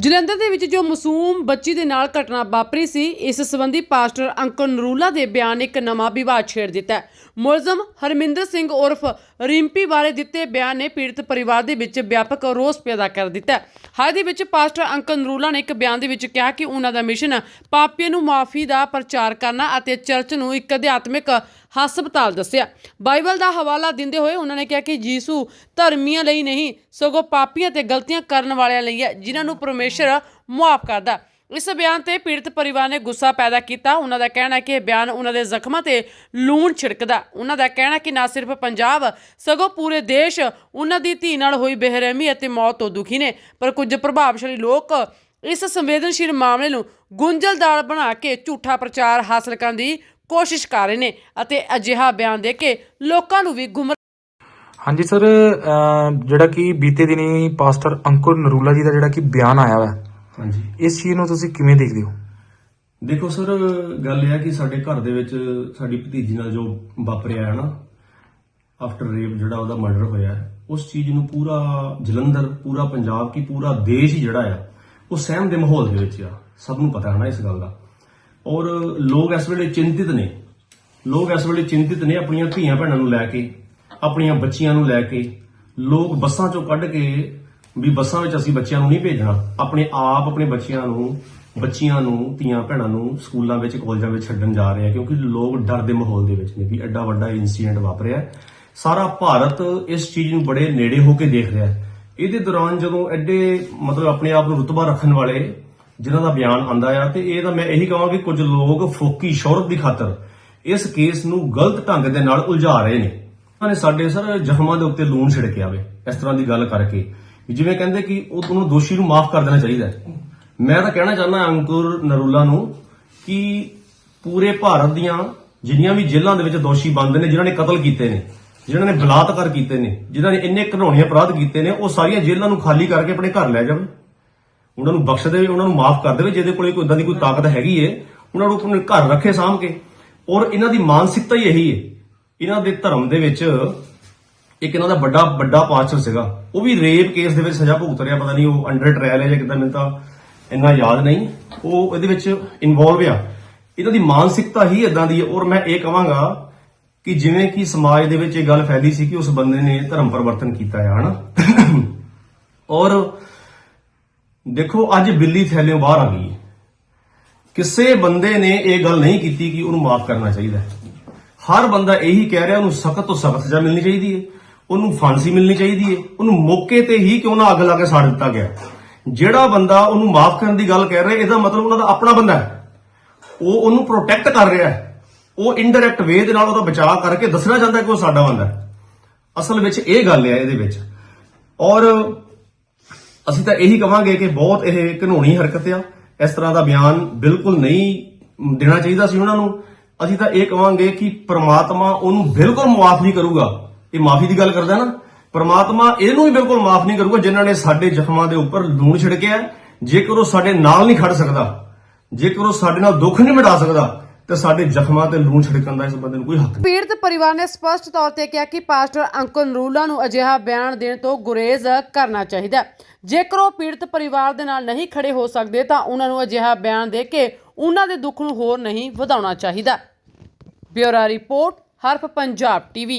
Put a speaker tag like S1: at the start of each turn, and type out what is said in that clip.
S1: ਜਲੰਧਰ ਦੇ ਵਿੱਚ ਜੋ ਮਾਸੂਮ ਬੱਚੀ ਦੇ ਨਾਲ ਘਟਨਾ ਵਾਪਰੀ ਸੀ, ਇਸ ਸੰਬੰਧੀ ਪਾਸਟਰ ਅੰਕਲ ਨਰੂਲਾ ਦੇ ਬਿਆਨ ਨੇ ਇੱਕ ਨਵਾਂ ਵਿਵਾਦ ਛੇੜ ਦਿੱਤਾ ਹੈ। ਮੁਲਜ਼ਮ ਹਰਮਿੰਦਰ ਸਿੰਘ ਉਰਫ ਰਿੰਪੀ ਬਾਰੇ ਦਿੱਤੇ ਬਿਆਨ ਨੇ ਪੀੜਤ ਪਰਿਵਾਰ ਦੇ ਵਿੱਚ ਵਿਆਪਕ ਰੋਸ ਪੈਦਾ ਕਰ ਦਿੱਤਾ ਹੈ। ਹਾਲ ਦੇ ਵਿੱਚ ਪਾਸਟਰ ਅੰਕਲ ਨਰੂਲਾ ਨੇ ਇੱਕ ਬਿਆਨ ਦੇ ਵਿੱਚ ਕਿਹਾ ਕਿ ਉਹਨਾਂ ਦਾ ਮਿਸ਼ਨ ਪਾਪੀਆਂ ਨੂੰ ਮਾਫੀ ਦਾ ਪ੍ਰਚਾਰ ਕਰਨਾ ਅਤੇ ਚਰਚ ਨੂੰ ਇੱਕ ਅਧਿਆਤਮਿਕ ਹਸਪਤਾਲ ਦੱਸਿਆ। ਬਾਈਬਲ ਦਾ ਹਵਾਲਾ ਦਿੰਦੇ ਹੋਏ ਉਹਨਾਂ ਨੇ ਕਿਹਾ ਕਿ ਯੀਸੂ ਧਰਮੀਆਂ ਲਈ ਨਹੀਂ, ਸਗੋਂ ਪਾਪੀਆਂ ਤੇ ਗਲਤੀਆਂ ਕਰਨ ਵਾਲਿਆਂ ਲਈ ਹੈ, ਜਿਨ੍ਹਾਂ ਨੂੰ ਪਰਮੇਸ਼ਰ ਮੁਆਫ ਕਰਦਾ ਇਸ ਬਿਆਨ ਤੇ ਪੀੜਤ ਪਰਿਵਾਰ ਨੇ ਗੁੱਸਾ ਪੈਦਾ ਕੀਤਾ। ਉਹਨਾਂ ਦਾ ਕਹਿਣਾ ਹੈ ਕਿ ਇਹ ਬਿਆਨ ਉਹਨਾਂ ਦੇ ਜ਼ਖਮਾਂ ਤੇ ਲੂਣ ਛਿੜਕਦਾ ਉਹਨਾਂ ਦਾ ਕਹਿਣਾ ਹੈ ਕਿ ਨਾ ਸਿਰਫ ਪੰਜਾਬ, ਸਗੋਂ ਪੂਰੇ ਦੇਸ਼ ਉਹਨਾਂ ਦੀ ਧੀ ਨਾਲ ਹੋਈ ਬੇਰਹਿਮੀ ਅਤੇ ਮੌਤ ਤੋਂ ਦੁਖੀ ਨੇ। ਪਰ ਕੁਝ ਪ੍ਰਭਾਵਸ਼ਾਲੀ ਲੋਕ ਇਸ ਸੰਵੇਦਨਸ਼ੀਲ ਮਾਮਲੇ ਨੂੰ ਗੁੰਝਲਦਾਰ ਬਣਾ ਕੇ ਝੂਠਾ ਪ੍ਰਚਾਰ ਹਾਸਲ ਕਰਨ ਦੀ ਕੋਸ਼ਿਸ਼ ਕਰ ਰਹੇ ਨੇ ਅਤੇ ਅਜਿਹਾ ਬਿਆਨ ਦੇ ਕੇ ਲੋਕਾਂ ਨੂੰ ਵੀ ਗੁੰਮ
S2: ਹਾਂਜੀ ਸਰ ਜਿਹੜਾ ਕਿ ਬੀਤੇ ਦਿਨੀ ਪਾਸਟਰ ਅੰਕੁਰ ਨਰੂਲਾ ਜੀ ਦਾ ਜਿਹੜਾ ਕਿ ਬਿਆਨ ਆਇਆ ਵਾ
S3: ਹਾਂਜੀ।
S2: ਇਸ ਚੀਜ਼ ਨੂੰ ਤੁਸੀਂ ਕਿਵੇਂ ਦੇਖਦੇ ਹੋ?
S3: ਦੇਖੋ ਸਰ ਗੱਲ ਇਹ ਹੈ ਕਿ ਸਾਡੇ ਘਰ ਦੇ ਵਿੱਚ ਸਾਡੀ ਭਤੀਜੀ ਨਾਲ ਜੋ ਵਾਪਰਿਆ ਹੈ ਨਾ ਆਫਟਰ ਰੇਪ ਜਿਹੜਾ ਉਹਦਾ ਮਰਡਰ ਹੋਇਆ ਹੈ ਉਸ ਚੀਜ਼ ਨੂੰ ਪੂਰਾ ਜਲੰਧਰ ਪੂਰਾ ਪੰਜਾਬ ਕੀ ਪੂਰਾ ਦੇਸ਼ ਹੀ ਜਿਹੜਾ ਆ ਉਹ ਸਹਿਮ ਦੇ ਮਾਹੌਲ ਦੇ ਵਿੱਚ ਆ। ਸਭ ਨੂੰ ਪਤਾ ਹੈ ਨਾ ਇਸ ਗੱਲ ਦਾ। ਔਰ ਲੋਕ ਇਸ ਵੇਲੇ ਚਿੰਤਿਤ ਨੇ। ਲੋਕ ਇਸ ਵੇਲੇ ਚਿੰਤਿਤ ਨੇ ਆਪਣੀਆਂ ਧੀਆਂ ਭੈਣਾਂ ਨੂੰ ਲੈ ਕੇ, ਆਪਣੀਆਂ ਬੱਚੀਆਂ ਨੂੰ ਲੈ ਕੇ। ਲੋਕ ਬੱਸਾਂ ਚੋਂ ਕੱਢ ਕੇ ਵੀ ਬੱਸਾਂ ਵਿੱਚ ਅਸੀਂ ਬੱਚਿਆਂ ਨੂੰ ਨਹੀਂ ਭੇਜਣਾ। ਆਪਣੇ ਆਪ, ਆਪਣੇ ਬੱਚਿਆਂ ਨੂੰ, ਬੱਚੀਆਂ ਨੂੰ, ਧੀਆਂ ਭੈਣਾਂ ਨੂੰ ਸਕੂਲਾਂ ਵਿੱਚ, ਕਾਲਜਾਂ ਵਿੱਚ ਛੱਡਣ ਜਾ ਰਹੇ ਆ ਕਿਉਂਕਿ ਲੋਕ ਡਰ ਦੇ ਮਾਹੌਲ ਦੇ ਵਿੱਚ ਨੇ ਵੀ ਐਡਾ ਵੱਡਾ ਇਨਸੀਡੈਂਟ ਵਾਪਰਿਆ ਸਾਰਾ ਭਾਰਤ ਇਸ ਚੀਜ਼ ਨੂੰ ਬੜੇ ਨੇੜੇ ਹੋ ਕੇ ਦੇਖ ਰਿਹਾ ਹੈ। ਇਹਦੇ ਦੌਰਾਨ ਜਦੋਂ ਐਡੇ ਮਤਲਬ ਆਪਣੇ ਆਪ ਨੂੰ ਰੁਤਬਾ ਰੱਖਣ ਵਾਲੇ ਜਿਨ੍ਹਾਂ ਦਾ ਬਿਆਨ ਆਂਦਾ ਆ ਤੇ ਇਹ ਤਾਂ ਮੈਂ ਇਹੀ ਕਹਾਂ ਕਿ ਕੁਝ ਲੋਕ ਫੋਕੀ ਸ਼ੌਹਰਤ ਦੀ ਖਾਤਰ ਇਸ ਕੇਸ ਨੂੰ ਗਲਤ ਢੰਗ ਦੇ ਨਾਲ ਉਲਝਾ ਰਹੇ ਨੇ। ਉਹਨਾਂ ਨੇ ਸਾਡੇ ਸਰ ਜ਼ਖਮਾਂ ਦੇ ਉੱਤੇ ਲੂਣ ਛਿੜਕਿਆ ਵੇ, ਇਸ ਤਰ੍ਹਾਂ ਦੀ ਗੱਲ ਕਰਕੇ। ਜਿਵੇਂ ਕਹਿੰਦੇ ਕਿ ਉਹ ਤੁਹਾਨੂੰ ਦੋਸ਼ੀ ਨੂੰ ਮਾਫ ਕਰ ਦੇਣਾ ਚਾਹੀਦਾ ਮੈਂ ਤਾਂ ਕਹਿਣਾ ਚਾਹੁੰਦਾ ਅੰਕੁਰ ਨਰੂਲਾ ਨੂੰ ਕਿ ਪੂਰੇ ਭਾਰਤ ਦੀਆਂ ਜਿੰਨੀਆਂ ਵੀ ਜੇਲ੍ਹਾਂ ਦੇ ਵਿੱਚ ਦੋਸ਼ੀ ਬੰਦ ਨੇ, ਜਿਨ੍ਹਾਂ ਨੇ ਕਤਲ ਕੀਤੇ ਨੇ, ਜਿਨ੍ਹਾਂ ਨੇ ਬਲਾਤਕਾਰ ਕੀਤੇ ਨੇ, ਜਿਨ੍ਹਾਂ ਨੇ ਇੰਨੇ ਘਿਨੌਣੇ ਅਪਰਾਧ ਕੀਤੇ ਨੇ, ਉਹ ਸਾਰੀਆਂ ਜੇਲ੍ਹਾਂ ਨੂੰ ਖਾਲੀ ਕਰਕੇ ਆਪਣੇ ਘਰ ਲੈ ਜਾਵੇ। ਉਹਨਾਂ ਨੂੰ ਬਖਸ਼ ਦੇਵੇ ਉਹਨਾਂ ਨੂੰ ਮਾਫ ਕਰ ਦੇਵੇ ਜਿਹਦੇ ਕੋਲੇ ਕੋਈ ਇਦਾਂ ਦੀ ਕੋਈ ਤਾਕਤ ਹੈਗੀ ਏ, ਉਹਨਾਂ ਨੂੰ ਆਪਣੇ ਘਰ ਰੱਖੇ ਸਾਂਭ ਕੇ। ਔਰ ਇਹਨਾਂ ਦੀ ਮਾਨਸਿਕਤਾ ਹੀ ਇਹੀ ਏ। ਇਹਨਾਂ ਦੇ ਧਰਮ ਦੇ ਵਿੱਚ ਇੱਕ ਇਹਨਾਂ ਦਾ ਵੱਡਾ ਵੱਡਾ ਪਾਸਟਰ ਸੀਗਾ। ਉਹ ਵੀ ਰੇਪ ਕੇਸ ਦੇ ਵਿੱਚ ਸਜ਼ਾ ਭੁਗਤ ਰਿਹਾ, ਪਤਾ ਨਹੀਂ ਉਹ ਅੰਡਰ ਟ੍ਰਾਇਲ ਹੈ ਜਾਂ ਕਿਦਾਂ, ਮੈਨੂੰ ਤਾਂ ਇੰਨਾ ਯਾਦ ਨਹੀਂ। ਉਹ ਇਹਦੇ ਵਿੱਚ ਇਨਵੋਲਵ ਆ। ਇਹਨਾਂ ਦੀ ਮਾਨਸਿਕਤਾ ਹੀ ਇਦਾਂ ਦੀ ਹੈ ਔਰ ਮੈਂ ਇਹ ਕਹਾਂਗਾ ਕਿ ਜਿਵੇਂ ਕਿ ਸਮਾਜ ਦੇ ਵਿੱਚ ਇਹ ਗੱਲ ਫੈਲੀ ਸੀ ਕਿ ਉਸ ਬੰਦੇ ਨੇ ਧਰਮ ਪਰਿਵਰਤਨ ਕੀਤਾ ਹੈ ਹਨਾ? ਔਰ ਦੇਖੋ, ਅੱਜ ਬਿੱਲੀ ਥੈਲਿਓਂ ਬਾਹਰ ਆ ਗਈ ਹੈ। ਕਿਸੇ ਬੰਦੇ ਨੇ ਇਹ ਗੱਲ ਨਹੀਂ ਕੀਤੀ ਕਿ ਉਹਨੂੰ ਮਾਫ ਕਰਨਾ ਚਾਹੀਦਾ ਹਰ ਬੰਦਾ ਇਹੀ ਕਹਿ ਰਿਹਾ, ਉਹਨੂੰ ਸਖਤ ਤੋਂ ਸਖਤ ਸਜ਼ਾ ਮਿਲਣੀ ਚਾਹੀਦੀ ਹੈ। ਉਹਨੂੰ ਫਾਂਸੀ ਮਿਲਣੀ ਚਾਹੀਦੀ ਹੈ। ਉਹਨੂੰ ਮੌਕੇ ਤੇ ਹੀ ਕਿਉਂ ਨਾ ਅੱਗ ਲਾ ਕੇ ਸਾੜ ਦਿੱਤਾ ਗਿਆ ਜਿਹੜਾ ਬੰਦਾ ਉਹਨੂੰ ਮਾਫ ਕਰਨ ਦੀ ਗੱਲ ਕਹਿ ਰਿਹਾ, ਇਹਦਾ ਮਤਲਬ ਉਹਨਾਂ ਦਾ ਆਪਣਾ ਬੰਦਾ ਹੈ। ਉਹ ਉਹਨੂੰ ਪ੍ਰੋਟੈਕਟ ਕਰ ਰਿਹਾ ਹੈ। ਉਹ ਇਨਡਾਇਰੈਕਟ ਵੇ ਦੇ ਨਾਲ ਉਹਦਾ ਬਚਾਅ ਕਰਕੇ ਦੱਸਣਾ ਚਾਹੁੰਦਾ ਕਿ ਉਹ ਸਾਡਾ ਬੰਦਾ ਹੈ। ਅਸਲ ਵਿੱਚ ਇਹ ਗੱਲ ਹੈ ਇਹਦੇ ਵਿੱਚ। ਔਰ ਅਸੀਂ ਤਾਂ ਇਹੀ ਕਵਾਂਗੇ ਕਿ ਬਹੁਤ ਇਹ ਘਨੋਣੀ ਹਰਕਤ ਆ। ਇਸ ਤਰ੍ਹਾਂ ਦਾ ਬਿਆਨ ਬਿਲਕੁਲ ਨਹੀਂ ਦੇਣਾ ਚਾਹੀਦਾ ਸੀ ਉਹਨਾਂ ਨੂੰ। ਅਸੀਂ ਤਾਂ ਇਹ ਕਵਾਂਗੇ ਕਿ ਪ੍ਰਮਾਤਮਾ ਉਹਨੂੰ ਬਿਲਕੁਲ ਮਾਫ ਨਹੀਂ ਕਰੂਗਾ। ਇਹ ਮਾਫੀ ਦੀ ਗੱਲ ਕਰਦਾ ਨਾ। ਪ੍ਰਮਾਤਮਾ ਇਹਨੂੰ ਵੀ ਬਿਲਕੁਲ ਮਾਫ ਨਹੀਂ ਕਰੂਗਾ ਜਿਨ੍ਹਾਂ ਨੇ ਸਾਡੇ ਜ਼ਖਮਾਂ ਦੇ ਉੱਪਰ ਲੂਣ ਛਿੜਕਿਆ ਜੇਕਰ ਉਹ ਸਾਡੇ ਨਾਲ ਨਹੀਂ ਖੜ ਸਕਦਾ, ਜੇਕਰ ਉਹ ਸਾਡੇ ਨਾਲ ਦੁੱਖ ਨਹੀਂ ਮਿਟਾ ਸਕਦਾ ਤੇ ਸਾਡੇ ਜ਼ਖਮਾਂ ਤੇ ਲੂਣ ਛਿੜਕਣ ਦਾ ਇਸ ਬੰਦੇ ਨੂੰ ਕੋਈ ਹੱਕ ਨਹੀਂ।
S1: ਪੀੜਤ ਪਰਿਵਾਰ ਨੇ ਸਪਸ਼ਟ ਤੌਰ ਤੇ ਕਿਹਾ ਕਿ ਪਾਸਟਰ ਅੰਕਲ ਨਰੂਲਾ ਨੂੰ ਅਜਿਹਾ ਬਿਆਨ ਦੇਣ ਤੋਂ ਗੁਰੇਜ਼ ਕਰਨਾ ਚਾਹੀਦਾ ਜੇਕਰ ਉਹ ਪੀੜਤ ਪਰਿਵਾਰ ਦੇ ਨਾਲ ਨਹੀਂ ਖੜੇ ਹੋ ਸਕਦੇ, ਤਾਂ ਉਹਨਾਂ ਨੂੰ ਅਜਿਹਾ ਬਿਆਨ ਦੇ ਕੇ ਉਹਨਾਂ ਦੇ ਦੁੱਖ ਨੂੰ ਹੋਰ ਨਹੀਂ ਵਧਾਉਣਾ ਚਾਹੀਦਾ। Bureau report, Harf Punjab TV.